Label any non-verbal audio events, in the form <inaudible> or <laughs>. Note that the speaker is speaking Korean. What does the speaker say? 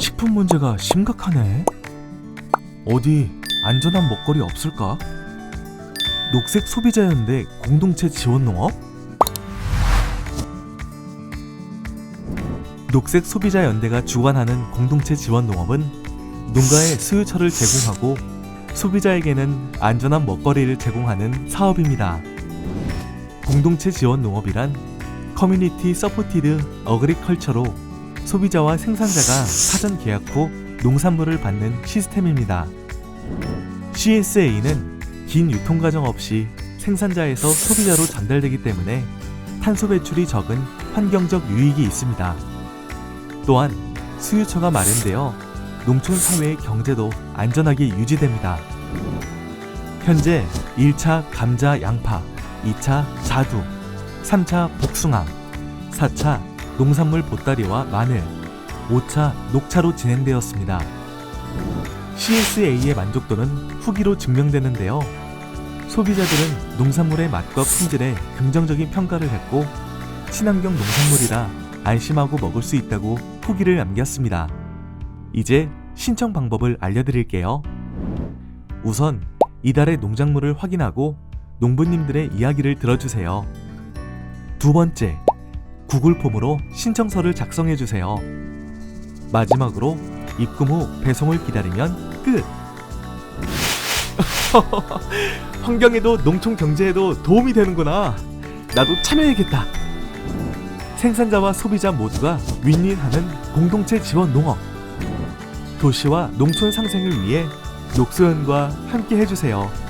식품 문제가 심각하네. 어디 안전한 먹거리 없을까? 녹색 소비자 연대 공동체 지원 농업? 녹색 소비자 연대가 주관하는 공동체 지원 농업은 농가에 수요처를 제공하고 소비자에게는 안전한 먹거리를 제공하는 사업입니다. 공동체 지원 농업이란 커뮤니티 서포티드 어그리컬처로 소비자와 생산자가 사전 계약 후 농산물을 받는 시스템입니다. CSA는 긴 유통 과정 없이 생산자에서 소비자로 전달되기 때문에 탄소 배출이 적은 환경적 유익이 있습니다. 또한 수요처가 마련되어 농촌 사회의 경제도 안전하게 유지됩니다. 현재 1차 감자 양파, 2차 자두, 3차 복숭아, 4차 농산물 보따리와 마늘, 5차 녹차로 진행되었습니다. CSA의 만족도는 후기로 증명되는데요. 소비자들은 농산물의 맛과 품질에 긍정적인 평가를 했고 친환경 농산물이라 안심하고 먹을 수 있다고 후기를 남겼습니다. 이제 신청 방법을 알려드릴게요. 우선 이달의 농작물을 확인하고 농부님들의 이야기를 들어주세요. 두 번째, 구글 폼으로 신청서를 작성해 주세요. 마지막으로 입금 후 배송을 기다리면 끝. <laughs> 환경에도 농촌 경제에도 도움이 되는구나. 나도 참여해야겠다. 생산자와 소비자 모두가 윈윈하는 공동체 지원 농업. 도시와 농촌 상생을 위해 녹소연과 함께 해주세요.